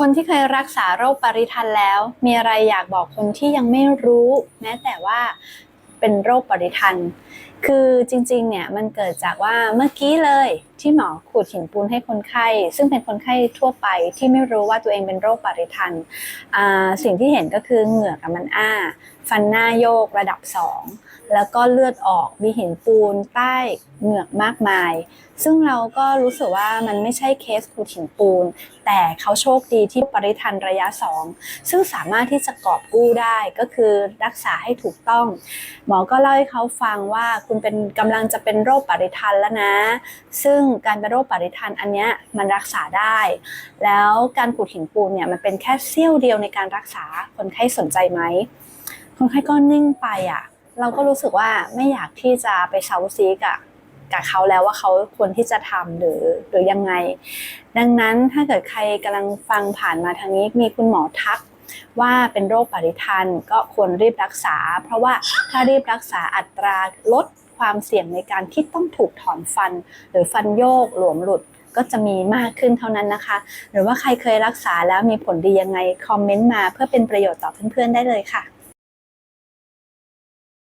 คนที่เคยรักษาโรคปริทันแล้ว มีอะไรอยากบอกคนที่ยังไม่รู้ แม้แต่ว่าเป็นโรคปริทัน คือจริงๆ เนี่ยมันเกิดจากว่าเมื่อกี้เลยที่หมอขูดหินปูนให้คนไข้ ซึ่งเป็นคนไข้ทั่วไปที่ไม่รู้ว่าตัวเองเป็นโรคปริทันสิ่งที่เห็นก็คือเหงือกมันอ้า ฟันหน้าโยกระดับ 2 แล้วก็เลือดออกมีหินปูนใต้เหงือกมากมาย ซึ่งเราก็รู้สึกว่ามันไม่ใช่เคสขูดหินปูน แต่เขาโชคดีที่ปริทันระยะ 2 ซึ่งสามารถที่จะกอบกู้ได้ก็คือรักษาให้ถูกต้อง หมอก็เล่าให้เขาฟังว่าคุณเป็นกำลังจะเป็นโรคปริทันแล้วนะ ซึ่งการเป็นโรคปริทันอันเนี้ยมันรักษาได้ แล้วการขูดหินปูนเนี่ยมันเป็นแค่เสี้ยวเดียวในการรักษาคนไข้สนใจไหม คนไข้ก็นิ่งไปอะ เราก็รู้สึกว่าไม่อยากที่จะไปเซาซีกอะกับเขาแล้วว่าเขาควรที่จะทำหรือหรือยังไง ดังนั้นถ้าเกิดใครกำลังฟังผ่านมาทางนี้มีคุณหมอทักว่าเป็นโรคปริทันก็ควรรีบรักษา เพราะว่าถ้ารีบรักษาอัตราลดความเสี่ยงในการที่ต้องถูกถอนฟัน หรือฟันโยกหลวมหลุดก็จะมีมากขึ้นเท่านั้นนะคะ หรือว่าใครเคยรักษาแล้วมีผลดียังไง คอมเมนต์มาเพื่อเป็นประโยชน์ต่อเพื่อนๆได้เลยค่ะ